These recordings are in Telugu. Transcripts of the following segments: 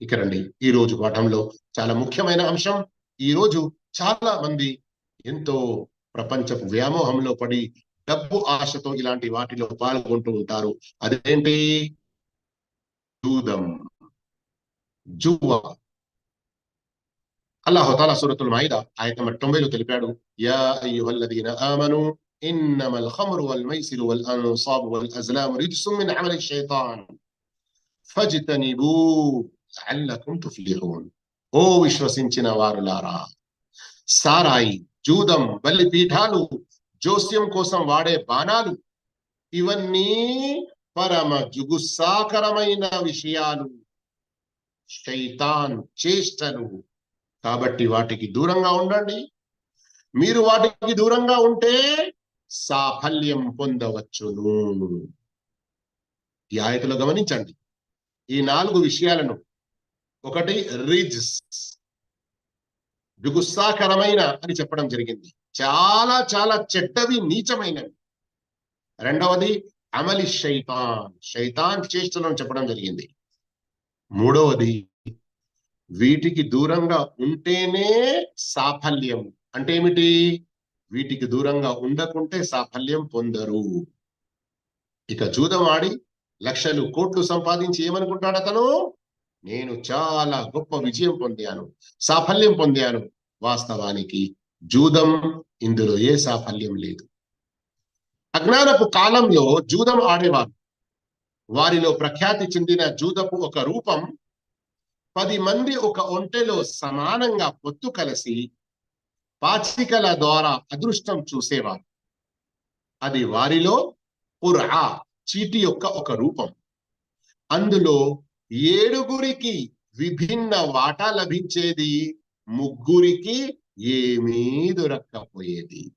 ఇక రండి ఈ రోజు పాఠంలో చాలా ముఖ్యమైన అంశం ఈ రోజు చాలా మంది ఎంతో ప్రపంచపు వ్యామోహంలో పడి డబ్బు ఆశతో ఇలాంటి వాటిలో పాల్గొంటూ ఉంటారు అదేంటి జూదం జువా అల్లాహుతాలా సూరతుల్ మాయిద ఆయన నెంబర్ తొంభైలో తెలిపాడు యా అయ్యుహల్లదీన ఆమను إنما الخمر والميسر والأنصاب والأزلام رجس من عمل الشيطان فاجتنبوه అల్లకం తుఫ్లిహూన్ ఓ విశ్వసించిన వారులారా సారాయి జూదం బలి పీఠాలు జోస్యం కోసం వాడే బాణాలు ఇవన్నీ పరమ జుగుస్సాకరమైన విషయాలు. శైతాన్ చేష్టలు. కాబట్టి వాటికి దూరంగా ఉండండి. మీరు వాటికి దూరంగా ఉంటే సాఫల్యం పొందవచ్చును. ఈ ఆయతలో గమనించండి. ఈ నాలుగు విషయాలను ఒకటి రిజ్స్. జుగుస్సాకరమైన అని చెప్పడం జరిగింది. చాలా చాలా చెడ్డవి నీచమైనవి రెండవది అమలి శైతాన్. శైతాన్ చేష్టలను చెప్పడం జరిగింది. మూడవది వీటికి దూరంగా ఉంటేనే సాఫల్యం. అంటే ఏమిటి? వీటికి దూరంగా ఉండకుంటే సాఫల్యం పొందరు. ఇక జూదం ఆడి లక్షలు కోట్లు సంపాదించి ఏమనుకుంటాడు అతను నేను చాలా గొప్ప విజయం పొందాను సాఫల్యం పొందాను. వాస్తవానికి జూదం ఇందులో ఏ సాఫల్యం లేదు. అజ్ఞానపు కాలంలో జూదం ఆడేవారు. వారిలో ప్రఖ్యాతి చెందిన జూదపు ఒక రూపం పది మంది ఒక ఒంటెలో సమానంగా పొత్తు కలిసి పాచికల ద్వారా అదృష్టం చూసేవారు. అది వారిలో పురా చీటి యొక్క ఒక రూపం. అందులో ఏడుగురికి విభిన్న వాటా లభించేది ముగ్గురికి ఏమీ దొరక్కపోయేది.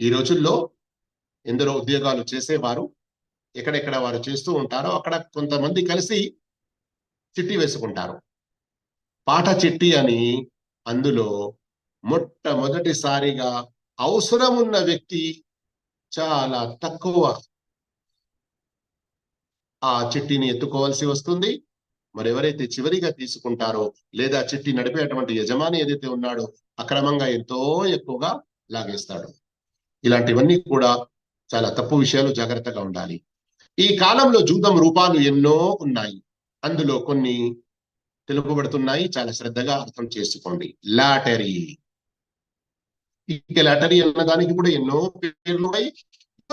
ఈ రోజుల్లో ఎందరో ఉద్యోగాలు చేసేవారు ఎక్కడెక్కడ వారు చేస్తూ ఉంటారో అక్కడ కొంతమంది కలిసి చిట్టి వేసుకుంటారు. పాట చిట్టి అని అందులో మొట్టమొదటిసారిగా అవసరం ఉన్న వ్యక్తి చాలా తక్కువ ఆ చిట్టిని ఎత్తుకోవాల్సి వస్తుంది. మరి ఎవరైతే చివరిగా తీసుకుంటారో లేదా చిట్టి నడిపేటువంటి యజమాని ఏదైతే ఉన్నాడో అక్రమంగా ఎంతో ఎక్కువగా లాగేస్తాడు. ఇలాంటివన్నీ కూడా చాలా తప్పు విషయాలు జాగ్రత్తగా ఉండాలి. ఈ కాలంలో జూదం రూపాలు ఎన్నో ఉన్నాయి. అందులో కొన్ని తెలుపబడుతున్నాయి. చాలా శ్రద్ధగా అర్థం చేసుకోండి. లాటరీ. ఇక లాటరీ అన్న దానికి కూడా ఎన్నో పేర్లు ఉన్నాయి.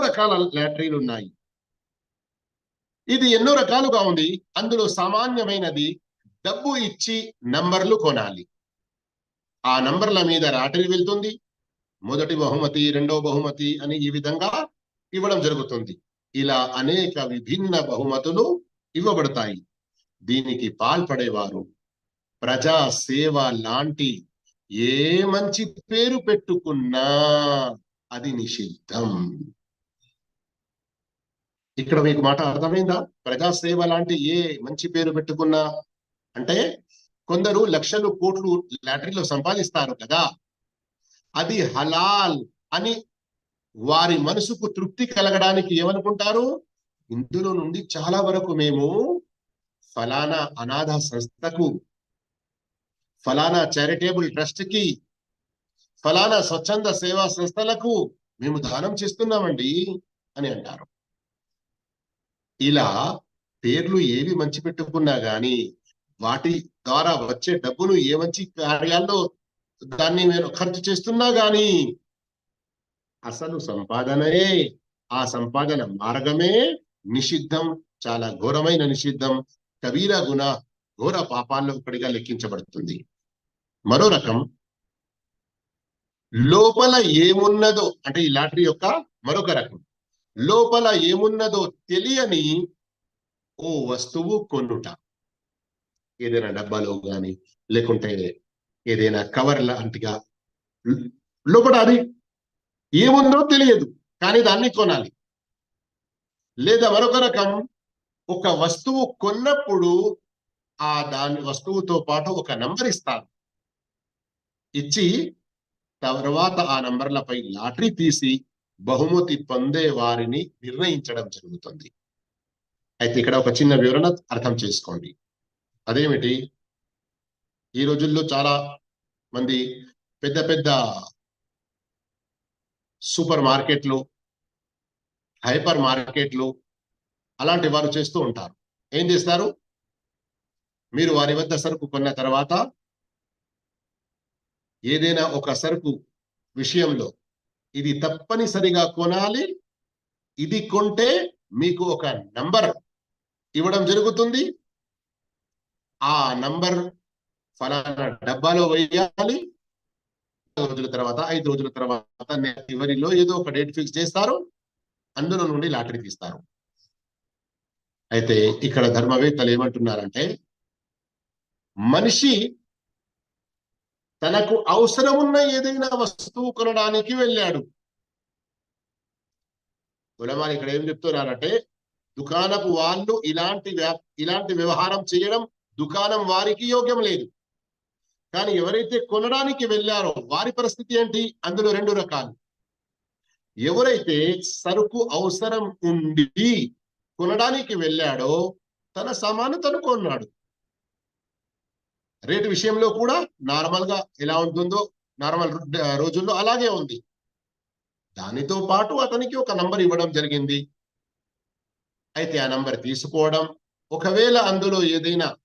రకాల లాటరీలు ఉన్నాయి. ఇది ఎన్నో రకాలుగా ఉంది. అందులో సామాన్యమైనది డబ్బు ఇచ్చి నంబర్లు కొనాలి. ఆ నంబర్ల మీద లాటరీ వెళ్తుంది. మొదటి బహుమతి రెండో బహుమతి అని ఈ విధంగా ఇవ్వడం జరుగుతుంది. ఇలా అనేక విభిన్న బహుమతులు ఇవ్వబడతాయి. దీనికి పాల్పడేవారు ప్రజా సేవ లాంటి ఏ మంచి పేరు పెట్టుకున్నా అది నిషిద్ధం. ఇక్కడ మీకు మాట అర్థమైందా? ప్రజాసేవ లాంటి ఏ మంచి పేరు పెట్టుకున్నా అంటే కొందరు లక్షలు కోట్లు లాటరీలో సంపాదిస్తారు కదా. అది హలాల్ అని వారి మనసుకు తృప్తి కలగడానికి ఏమనుకుంటారు? ఇందులో నుండి చాలా వరకు మేము ఫలానా అనాథ సంస్థకు ఫలానా చారిటేబుల్ ట్రస్ట్కి ఫలానా స్వచ్ఛంద సేవా సంస్థలకు మేము దానం చేస్తున్నామండి అని అంటారు. ఇలా పేర్లు ఏవి మంచి పెట్టుకున్నా గాని వాటి ద్వారా వచ్చే డబ్బును ఏ మంచి కార్యాల్లో దాన్ని నేను ఖర్చు చేస్తున్నా గాని అసలు సంపాదనయే. ఆ సంపాదన మార్గమే నిషిద్ధం చాలా ఘోరమైన నిషిద్ధం. కబీర గుణ ఘోర పాపాల్లో ఒకటిగా లెక్కించబడుతుంది. మరో రకం లోపల ఏమున్నదో అంటే ఈ లాటరీ యొక్క మరొక రకం. లోపల ఏమున్నదో తెలియని ఓ వస్తువు కొనుట. ఏదైనా డబ్బాలో కానీ లేకుంటే ఏదైనా కవర్ లాంటిగా లోపల అది ఏముందో తెలియదు కానీ దాన్ని కొనాలి. లేదా మరొక రకం ఒక వస్తువు కొన్నప్పుడు ఆ దాని వస్తువుతో పాటు ఒక నంబర్ ఇస్తారు ఇచ్చి తర్వాత ఆ నంబర్లపై లాటరీ తీసి బహుమతి పొందే వారిని నిర్ణయించడం జరుగుతుంది. అయితే ఇక్కడ ఒక చిన్న వివరణ అర్థం చేసుకోండి. అదేమిటి? ఈ రోజుల్లో చాలా మంది పెద్ద పెద్ద సూపర్ మార్కెట్లు హైపర్ మార్కెట్లు అలాంటి వారు చేస్తూ ఉంటారు. ఏం చేస్తారు? మీరు వారి వద్ద సరుకు కొన్న తర్వాత ఏదైనా ఒక సరుకు విషయంలో ఇది తప్పనిసరిగా కొనాలి. ఇది కొంటే మీకు ఒక నంబర్ ఇవ్వడం జరుగుతుంది. ఆ నంబర్ ఫలానా డబ్బాలో వేయాలి. రోజుల తర్వాత ఐదు రోజుల తర్వాత చివరిలో ఏదో ఒక డేట్ ఫిక్స్ చేస్తారు. అందులో నుండి లాటరీ తీస్తారు. అయితే ఇక్కడ ధర్మవేత్తలు ఏమంటున్నారంటే మనిషి తనకు అవసరమున్న ఏదైనా వస్తువు కొనడానికి వెళ్ళాడు. ఉలమాలు ఇక్కడ ఏం చెప్తున్నారంటే దుకాణపు వాళ్ళు ఇలాంటి ఇలాంటి వ్యవహారం చేయడం దుకాణం వారికి యోగ్యం లేదు. కానీ ఎవరైతే కొనడానికి వెళ్ళారో వారి పరిస్థితి ఏంటి? అందులో రెండు రకాలు. ఎవరైతే సరుకు అవసరం ఉండి కొనడానికి వెళ్ళాడో తన సామాను తను కొన్నాడు. రేటు విషయంలో కూడా నార్మల్గా ఎలా ఉంటుందో నార్మల్ రోజుల్లో అలాగే ఉంది. దానితో పాటు అతనికి ఒక నంబర్ ఇవ్వడం జరిగింది. అయితే ఆ నంబర్ తీసుకోవడం ఒకవేళ అందులో ఏదైనా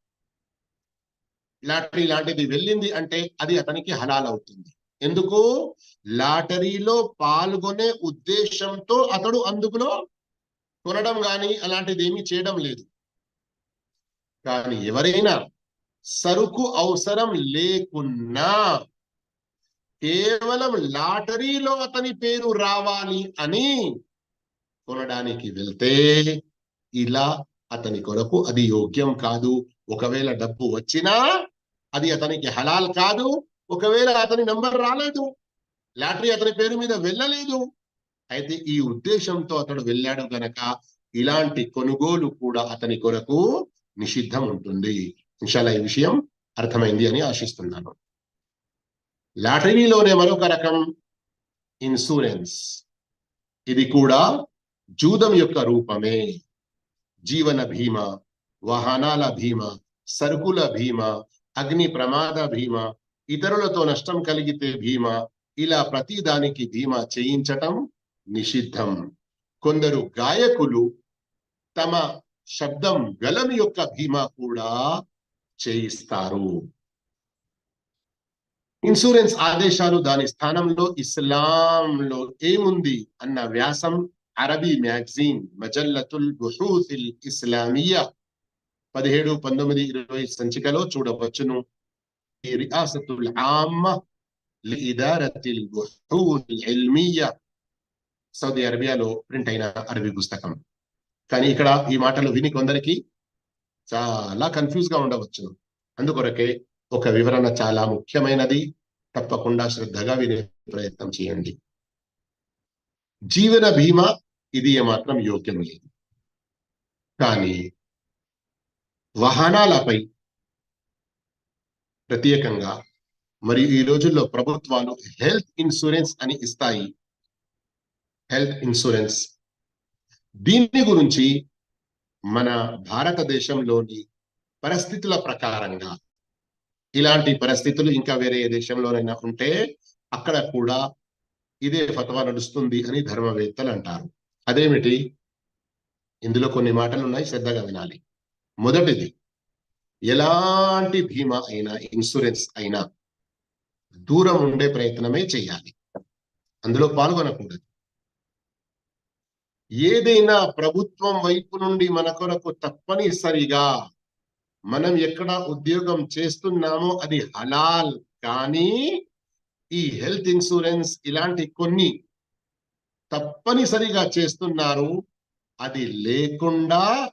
లాటరీ లాంటిది వెళ్ళింది అంటే అది అతనికి హలాల్ అవుతుంది. ఎందుకు? లాటరీలో పాల్గొనే ఉద్దేశంతో అతడు అందుకులో కొనడం కానీ అలాంటిది ఏమీ చేయడం లేదు. కానీ ఎవరైనా సరుకు అవసరం లేకున్నా కేవలం లాటరీలో అతని పేరు రావాలి అని కొనడానికి వెళ్తే ఇలా అతని కొరకు అది యోగ్యం కాదు. ఒకవేళ డబ్బు వచ్చినా అది అతనికి హలాల్ కాదు. ఒకవేళ అతని నంబర్ రాలేదు. లాటరీ అతని పేరు మీద వెళ్ళలేదు. అయితే ఈ ఉద్దేశంతో అతడు వెళ్ళాడు గనక ఇలాంటి కొనుగోలు కూడా అతని కొరకు నిషిద్ధం ఉంటుంది. ఇన్షాల్లా ఈ విషయం అర్థమైంది అని ఆశిస్తున్నాను. లాటరీలోనే మరొక రకం ఇన్సూరెన్స్. ఇది కూడా జూదం యొక్క రూపమే. జీవన భీమా వాహనాల భీమా సరుకుల భీమా అగ్ని ప్రమాద భీమా ఇతరులతో నష్టం కలిగితే భీమా ఇలా ప్రతి దానికి భీమా చేయించటం నిషిద్ధం. కొందరు గాయకులు తమ శబ్దం గలం యొక్క భీమా కూడా చేయిస్తారు. ఇన్సూరెన్స్ ఆదేశాలు దాని స్థానంలో ఇస్లాంలో ఏముంది? అన్న వ్యాసం అరబీ మ్యాగజీన్ మజల్లతుల్ బుహూసిల్ ఇస్లామియా పదిహేడు పంతొమ్మిది ఇరవై సంచికలో చూడవచ్చును. రియాసతుల్ ఆమ్మ లిదారతిల్ ఇల్మియా సౌదీ అరేబియాలో ప్రింట్ అయిన అరబీ పుస్తకం. కానీ ఇక్కడ ఈ మాటలు విని కొందరికి చాలా కన్ఫ్యూజ్గా ఉండవచ్చు. అందుకొరకే ఒక వివరణ చాలా ముఖ్యమైనది. తప్పకుండా శ్రద్ధగా వినే ప్రయత్నం చేయండి. జీవన బీమా ఇది ఏమాత్రం యోగ్యం లేదు. కానీ వాహనాలపై ప్రత్యేకంగా మరియు ఈ రోజుల్లో ప్రభుత్వాలు హెల్త్ ఇన్సూరెన్స్ అని ఇస్తాయి. హెల్త్ ఇన్సూరెన్స్ దీని గురించి మన భారతదేశంలోని పరిస్థితుల ప్రకారంగా ఇలాంటి పరిస్థితులు ఇంకా వేరే దేశంలోనైనా ఉంటే అక్కడ కూడా ఇదే ఫతవా నడుస్తుంది అని ధర్మవేత్తలు అంటారు. అదేమిటి? ఇందులో కొన్ని మాటలు ఉన్నాయి శ్రద్ధగా వినాలి. మొదటిది ఎలాంటి బీమా అయినా ఇన్సూరెన్స్ అయినా దూరం ఉండే ప్రయత్నమే చేయాలి. అందులో పాల్గొనకూడదు. ఏదైనా ప్రభుత్వం వైపు నుండి మన కొరకు తప్పనిసరిగా మనం ఎక్కడ ఉద్యోగం చేస్తున్నామో అది హలాల్. కానీ ఈ హెల్త్ ఇన్సూరెన్స్ ఇలాంటి కొన్ని తప్పనిసరిగా చేస్తున్నారు. అది లేకుండా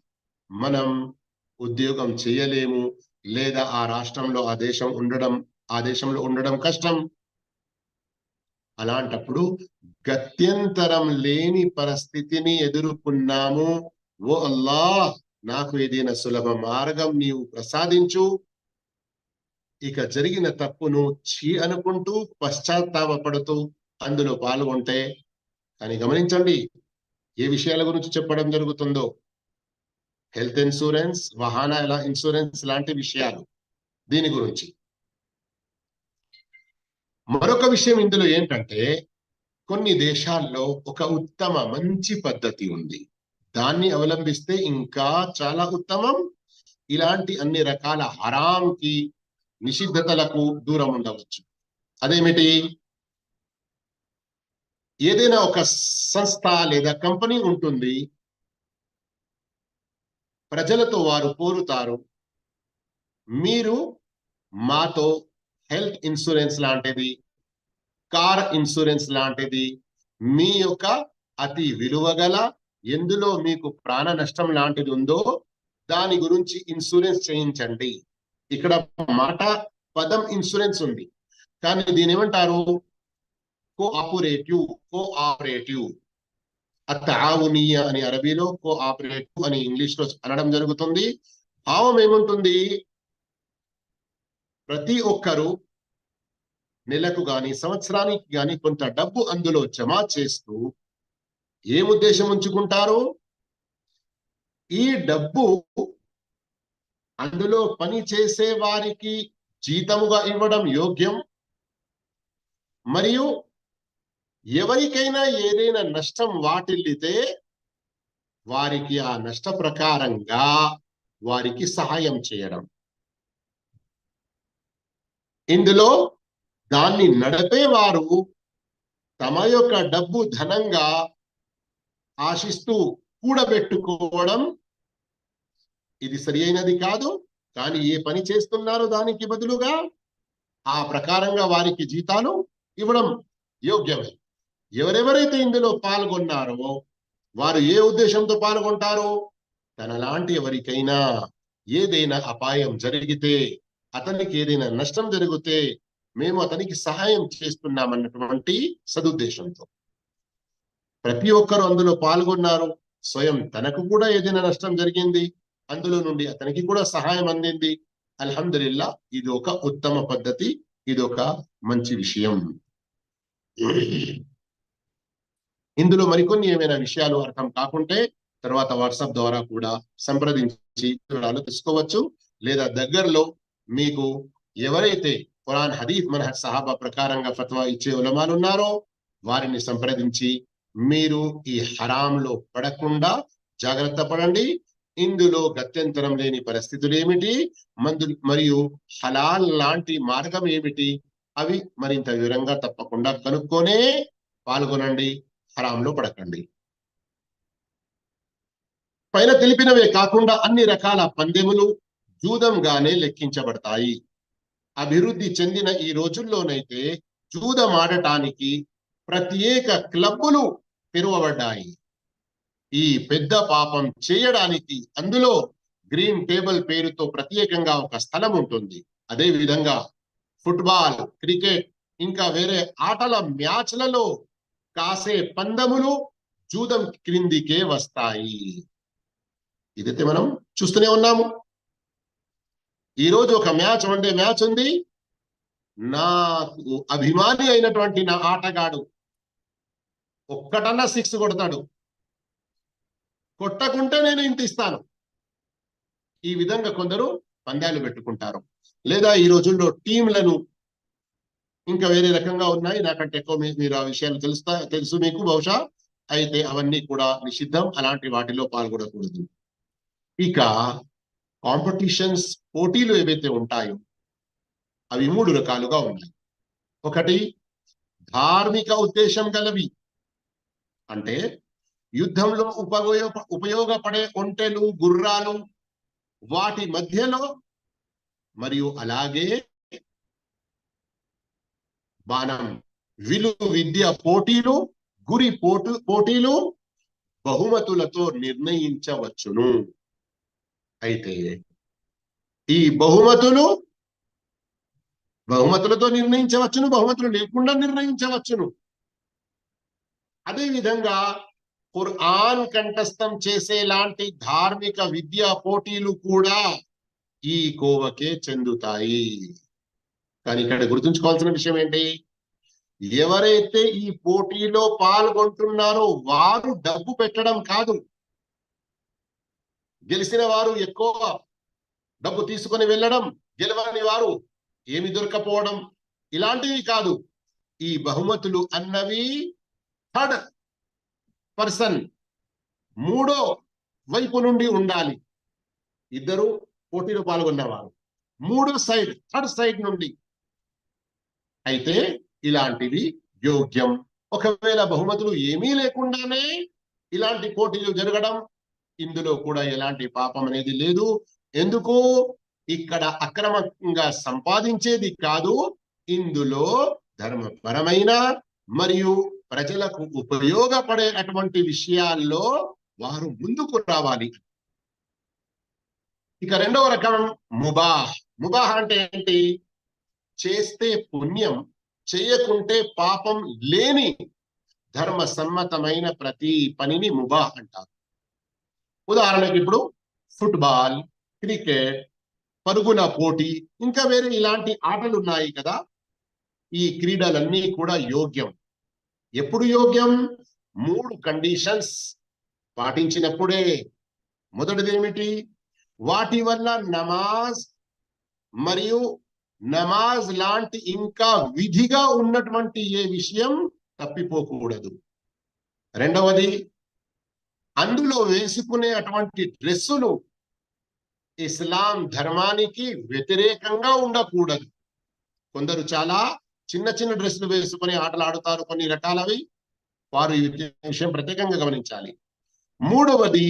మనం ఉద్యోగం చేయలేము. లేదా ఆ రాష్ట్రంలో ఆ దేశం ఉండడం ఆ దేశంలో ఉండడం కష్టం. అలాంటప్పుడు గత్యంతరం లేని పరిస్థితిని ఎదుర్కొన్నాము. ఓ అల్లా నాకు ఏదైనా సులభ మార్గం నీవు ప్రసాదించు. ఇక జరిగిన తప్పును చీ అనుకుంటూ పశ్చాత్తాపడుతూ అందులో పాల్గొంటే కానీ గమనించండి ఏ విషయాల గురించి చెప్పడం జరుగుతుందో. హెల్త్ ఇన్సూరెన్స్ వాహన ఇన్సూరెన్స్ లాంటి విషయాలు. దీని గురించి. మరొక విషయం ఇందులో ఏంటంటే కొన్ని దేశాల్లో ఒక ఉత్తమ మంచి పద్ధతి ఉంది. దాన్ని అవలంబిస్తే ఇంకా చాలా ఉత్తమం. ఇలాంటి అన్ని రకాల హరాంకి నిషిద్ధతలకు దూరం ఉండవచ్చు. అదేమిటి? ఏదైనా ఒక సంస్థ లేదా కంపెనీ ఉంటుంది. ప్రజలతో వారు కోరుతారు మీరు మాతో హెల్త్ ఇన్సూరెన్స్ లాంటిది కార్ ఇన్సూరెన్స్ లాంటిది మీ యొక్క అతి విలువగల ఎందులో మీకు ప్రాణ నష్టం లాంటిది ఉందో దాని గురించి ఇన్సూరెన్స్ చేయించండి. ఇక్కడ మాట పదం ఇన్సూరెన్స్ ఉంది. కానీ దీని ఏమంటారు? Cooperative cooperative. అతావునీయ అని అరబీలో కోఆపరేటివ్ అని ఇంగ్లీష్లో అనడం జరుగుతుంది. భావం ఏముంటుంది? ప్రతి ఒక్కరూ నెలకు గాని సంవత్సరానికి గాని కొంత డబ్బు అందులో జమ చేస్తూ ఏం ఉద్దేశం ఉంచుకుంటారు? ఈ డబ్బు అందులో పని చేసే వారికి జీతముగా ఇవ్వడం యోగ్యం? మరియు ఎవరికైనా ఏదైనా నష్టం వాటిల్లితే వారికి ఆ నష్ట ప్రకారంగా వారికి సహాయం చేయడం. ఇందులో దాన్ని నడిపేవారు తమ యొక్క డబ్బు ధనంగా ఆశిస్తూ కూడబెట్టుకోవడం ఇది సరి అయినది కాదు. కానీ ఏ పని చేస్తున్నారో దానికి బదులుగా ఆ ప్రకారంగా వారికి జీతాలు ఇవ్వడం యోగ్యమే. ఎవరెవరైతే ఇందులో పాల్గొన్నారో వారు ఏ ఉద్దేశంతో పాల్గొంటారో తనలాంటి ఎవరికైనా ఏదైనా అపాయం జరిగితే అతనికి ఏదైనా నష్టం జరిగితే మేము అతనికి సహాయం చేస్తున్నామన్నటువంటి సదుద్దేశంతో. ప్రతి ఒక్కరు అందులో పాల్గొన్నారు. స్వయం తనకు కూడా ఏదైనా నష్టం జరిగింది అందులో నుండి అతనికి కూడా సహాయం అందింది. అల్హమ్దుల్లా ఇది ఒక ఉత్తమ పద్ధతి ఇది ఒక మంచి విషయం. ఇందులో మరికొన్ని ఏమైనా విషయాలు అర్థం కాకుంటే తర్వాత వాట్సాప్ ద్వారా కూడా సంప్రదించి వివరాలు తెలుసుకోవచ్చు. లేదా దగ్గరలో మీకు ఎవరైతే ఖురాన్ హదీఫ్ మన సహాబా ప్రకారంగా ఫత్వా ఇచ్చే ఉలమాలు ఉన్నారో వారిని సంప్రదించి మీరు ఈ హరాంలో పడకుండా జాగ్రత్త పడండి. ఇందులో గత్యంతరం లేని పరిస్థితులు ఏమిటి? మందు మరియు హలాల్ లాంటి మార్గం ఏమిటి? అవి మరింత వివరంగా తప్పకుండా కనుక్కొనే పాల్గొనండి. హరాంలో పడకండి. పైన తెలిపినవే కాకుండా అన్ని రకాల పందెములు జూదంగానే లెక్కించబడతాయి. అభివృద్ధి చెందిన ఈ రోజుల్లోనైతే జూదం ఆడటానికి ప్రత్యేక క్లబ్బులు తెరవబడ్డాయి. ఈ పెద్ద పాపం చేయడానికి అందులో గ్రీన్ టేబుల్ పేరుతో ప్రత్యేకంగా ఒక స్థలం ఉంటుంది. అదే విధంగా ఫుట్బాల్ క్రికెట్ ఇంకా వేరే ఆటల మ్యాచ్లలో కాసే పందములు జూదం క్రిందికే వస్తాయి. ఇదైతే మనం చూస్తూనే ఉన్నాము. ఈ రోజు ఒక మ్యాచ్ వన్డే మ్యాచ్ ఉంది. నాకు అభిమాని అయినటువంటి నా ఆటగాడు ఒక్కటన్నా సిక్స్ కొడతాడు. కొట్టకుంటే నేను ఇంత ఇస్తాను. ఈ విధంగా కొందరు పందాలు పెట్టుకుంటారు. లేదా ఈ రోజుల్లో టీంలను ఇంకా వేరే రకంగా ఉన్నాయి. నాకంటే ఎక్కువ మీరు ఆ విషయాలు తెలుస్తా తెలుసు మీకు బహుశా. అయితే అవన్నీ కూడా నిషిద్ధం. అలాంటి వాటిలో పాల్గొనకూడదు. ఇక కాంపిటీషన్స్ పోటీలు ఏవైతే ఉంటాయో అవి మూడు రకాలుగా ఉన్నాయి. ఒకటి ధార్మిక ఉద్దేశం గలవి. అంటే యుద్ధంలో ఉపయోగ ఉపయోగపడే ఒంటెలు గుర్రాలు వాటి మధ్యలో మరియు అలాగే బాణం విలు విద్య పోటీలు గురి పోటు పోటీలు బహుమతులతో నిర్ణయించవచ్చును. అయితే ఈ బహుమతులు బహుమతులతో నిర్ణయించవచ్చును బహుమతులు లేకుండా నిర్ణయించవచ్చును. అదేవిధంగా ఖుర్ఆన్ కంఠస్థం చేసేలాంటి ధార్మిక విద్యా పోటీలు కూడా ఈ కోవకే చెందుతాయి. కానీ ఇక్కడ గుర్తుంచుకోవాల్సిన విషయం ఏంటి? ఎవరైతే ఈ పోటీలో పాల్గొంటున్నారో వారు డబ్బు పెట్టడం కాదు. గెలిచిన వారు ఎక్కువ డబ్బు తీసుకొని వెళ్ళడం గెలవని వారు ఏమి దొరకపోవడం ఇలాంటివి కాదు. ఈ బహుమతులు అన్నవి థర్డ్ పర్సన్ మూడో వైపు నుండి ఉండాలి. ఇద్దరు పోటీలో పాల్గొన్నవారు. మూడో సైడ్ థర్డ్ సైడ్ నుండి. అయితే ఇలాంటివి యోగ్యం. ఒకవేళ బహుమతులు ఏమీ లేకుండానే ఇలాంటి పోటీలు జరగడం ఇందులో కూడా ఎలాంటి పాపం అనేది లేదు. ఎందుకు? ఇక్కడ అక్రమంగా సంపాదించేది కాదు. ఇందులో ధర్మపరమైన మరియు ప్రజలకు ఉపయోగపడే అటువంటి విషయాల్లో వారు ముందుకు రావాలి. ఇక రెండవ రకం ముబాహ్. ముబాహ్ అంటే ఏంటి? చేస్తే పుణ్యం చేయకుంటే పాపం లేని ధర్మ సమ్మతమైన ప్రతి పనిని ముబాహ్ అంటారు. ఉదాహరణకి ఇప్పుడు ఫుట్బాల్ క్రికెట్ పరుగుల పోటీ ఇంకా వేరే ఇలాంటి ఆటలు ఉన్నాయి కదా. ఈ క్రీడలన్నీ కూడా యోగ్యం. ఎప్పుడు యోగ్యం? మూడు కండిషన్స్ పాటించినప్పుడే. మొదటిది ఏమిటి? వాటి వల్ల నమాజ్ మరియు నమాజ్ లాంటి ఇంకా విధిగా ఉన్నటువంటి ఏ విషయం తప్పిపోకూడదు. రెండవది అందులో వేసుకునే అటువంటి డ్రెస్సులు ఇస్లాం ధర్మానికి వ్యతిరేకంగా ఉండకూడదు. కొందరు చాలా చిన్న చిన్న డ్రెస్సులు వేసుకొని ఆటలు ఆడుతారు కొన్ని రకాలవి. వారు ఈ విషయం ప్రత్యేకంగా గమనించాలి. మూడవది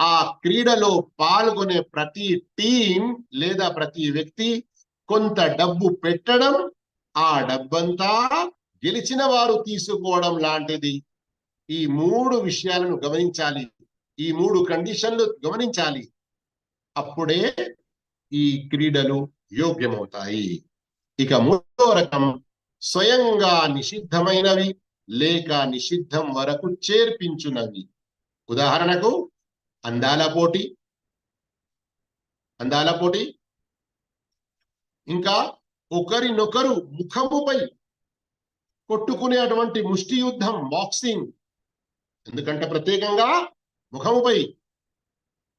ఆ క్రీడలో పాల్గొనే ప్రతి టీం లేదా ప్రతి వ్యక్తి కొంత డబ్బు పెట్టడం ఆ డబ్బంతా గెలిచిన వారు తీసుకోవడం లాంటిది. ఈ మూడు విషయాలను గమనించాలి. ఈ మూడు కండిషన్లు గమనించాలి. అప్పుడే ఈ క్రీడలు యోగ్యమవుతాయి. ఇక మూడో రకం స్వయంగా నిషిద్ధమైనవి లేక నిషిద్ధం వరకు చేర్పించునవి. ఉదాహరణకు అందాల పోటీ. అందాల పోటీ. ఇంకా ఒకరినొకరు ముఖముపై కొట్టుకునేటువంటి ముష్టి యుద్ధం బాక్సింగ్. ఎందుకంటే ప్రత్యేకంగా ముఖముపై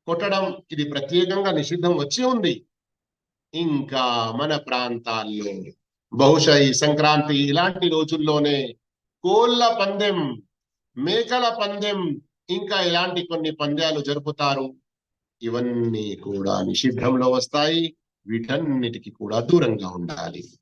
కొట్టడం ఇది ప్రత్యేకంగా నిషిద్ధం వచ్చి ఉంది. ఇంకా మన ప్రాంతాల్లో బహుశా ఈ సంక్రాంతి ఇలాంటి రోజుల్లోనే కోళ్ళ పందెం మేకల పందెం ఇంకా ఇలాంటి కొన్ని పంద్యాలు జరుపుతారు. ఇవన్నీ కూడా నిషిద్ధంలో వస్తాయి. వీటన్నిటికీ కూడా దూరంగా ఉండాలి.